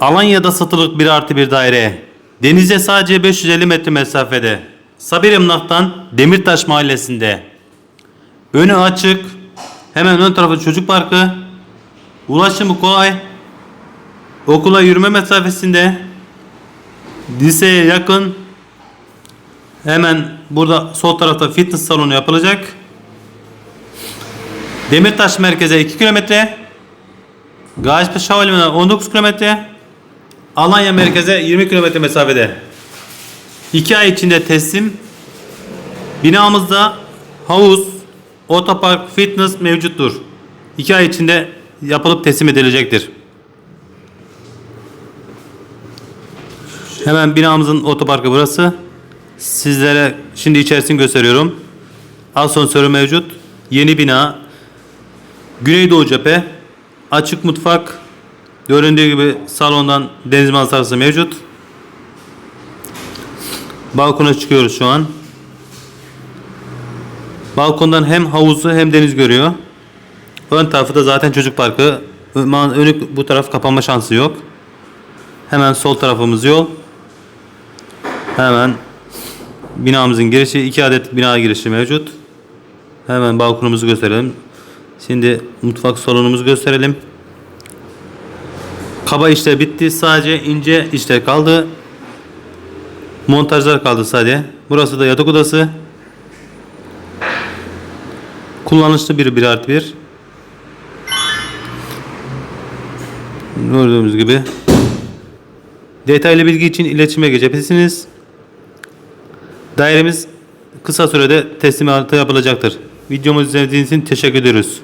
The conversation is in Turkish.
Alanya'da satılık bir artı bir daire. Denize sadece 550 metre mesafede. Sabir Emlak'tan Demirtaş mahallesinde. Önü açık. Hemen ön tarafı çocuk parkı. Ulaşımı kolay. Okula yürüme mesafesinde. Liseye yakın. Hemen burada sol tarafta fitness salonu yapılacak. Demirtaş merkeze 2 kilometre. Gazipaşa Havalimanı'na 19 kilometre. Alanya merkeze 20 kilometre mesafede. 2 ay içinde teslim. Binamızda havuz, otopark, fitness mevcuttur. 2 ay içinde yapılıp teslim edilecektir. Hemen binamızın otoparkı burası. Sizlere şimdi içerisini gösteriyorum. Asansörü mevcut. Yeni bina. Güneydoğu cephe. Açık mutfak. Göründüğü gibi salondan deniz manzarası mevcut. Balkona çıkıyoruz şu an. Balkondan hem havuzu hem deniz görüyor. Ön tarafı da zaten çocuk parkı. Önü bu taraf kapanma şansı yok. Hemen sol tarafımız yol. Hemen binamızın girişi iki adet bina girişi mevcut. Hemen balkonumuzu gösterelim. Şimdi mutfak salonumuzu gösterelim. Kaba işler bitti. Sadece ince işler kaldı. Montajlar kaldı sadece. Burası da yatak odası. Kullanışlı bir 1 artı 1. Gördüğümüz gibi. Detaylı bilgi için iletişime geçebilirsiniz. Dairemiz kısa sürede teslimatı yapılacaktır. Videomuzu izlediğiniz için teşekkür ediyoruz.